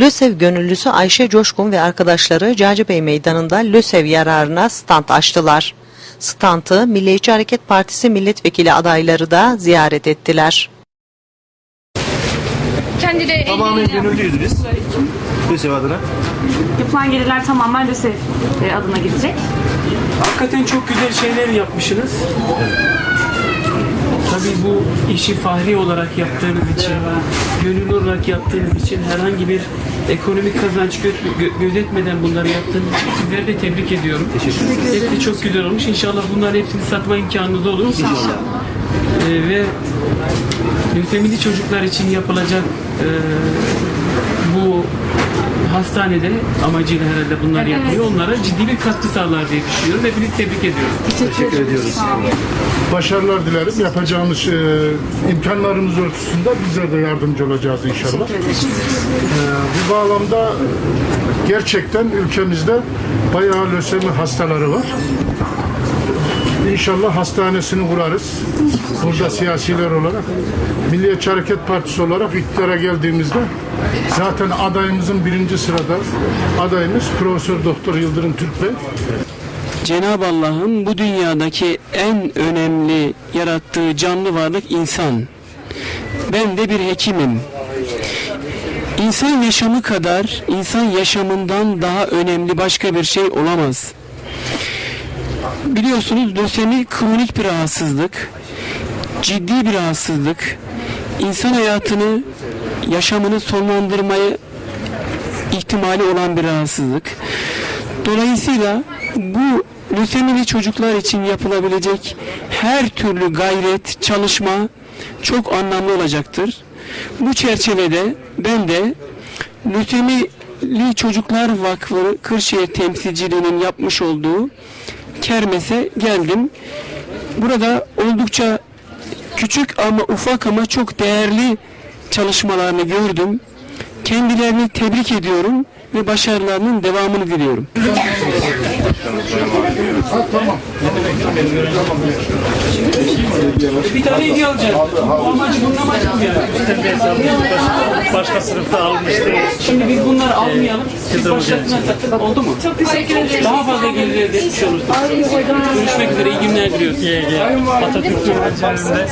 LÖSEV gönüllüsü Ayşe Coşkun ve arkadaşları Cacıbey Meydanı'nda LÖSEV yararına stand açtılar. Standı Milliyetçi Hareket Partisi milletvekili adayları da ziyaret ettiler. Kendileri Tamamen gönüllüyüz biz. LÖSEV adına. Yapılan gelirler tamamen LÖSEV e, adına gidecek. Hakikaten çok güzel şeyler yapmışsınız. Tabii bu işi fahri olarak yaptığınız için, gönüllü olarak yaptığınız için herhangi bir ekonomik kazanç gö- gö- gözetmeden bunları yaptığınız için sizleri de tebrik ediyorum. Hepsi çok güzel olmuş. İnşallah bunların hepsini satma imkanınız olur. İnşallah. ve lösemili çocuklar için yapılacak e, bu hastanede amacıyla herhalde bunlar yapılıyor. Onlara ciddi bir katkı sağlar diye düşünüyorum. Hepinizi tebrik ediyorum. Teşekkür ediyoruz. başarılar dilerim. Yapacağımız e, imkanlarımız ölçüsünde bizler de yardımcı olacağız inşallah. E, bu bağlamda gerçekten ülkemizde bayağı lösemi hastaları var. İnşallah hastanesini kurarız. Burada siyasiler olarak. Milliyetçi Hareket Partisi olarak iktidara geldiğimizde zaten adayımızın birinci sırada adayımız Profesör Doktor Yıldırım Türkbey. Cenab-ı Allah'ın bu dünyadaki en önemli yarattığı canlı varlık insan. Ben de bir hekimim. İnsan yaşamı kadar insan yaşamından daha önemli başka bir şey olamaz. Biliyorsunuz lösemi kronik bir rahatsızlık. Ciddi bir rahatsızlık. İnsan hayatını, yaşamını sonlandırmayı ihtimali olan bir rahatsızlık. Dolayısıyla bu lösemili çocuklar için yapılabilecek her türlü gayret, çalışma çok anlamlı olacaktır. Bu çerçevede ben de Lösemili Çocuklar Vakfı Kırşehir temsilciliğinin yapmış olduğu kermese geldim. Burada oldukça küçük ama ufak ama çok değerli çalışmalarını gördüm. Kendilerini tebrik ediyorum ve başarılarının devamını diliyorum. Bir tane hediye alacağım. Amacı bunun amacı bu yani. Başka sınıfta almıştı. Şimdi biz bunları almayalım. Siz başkasına. Oldu mu? Çok teşekkür ederim. Daha fazla gelir elde etmiş olursunuz. Görüşmek üzere. iyi günler diliyoruz. Atatürk öğrencilerinde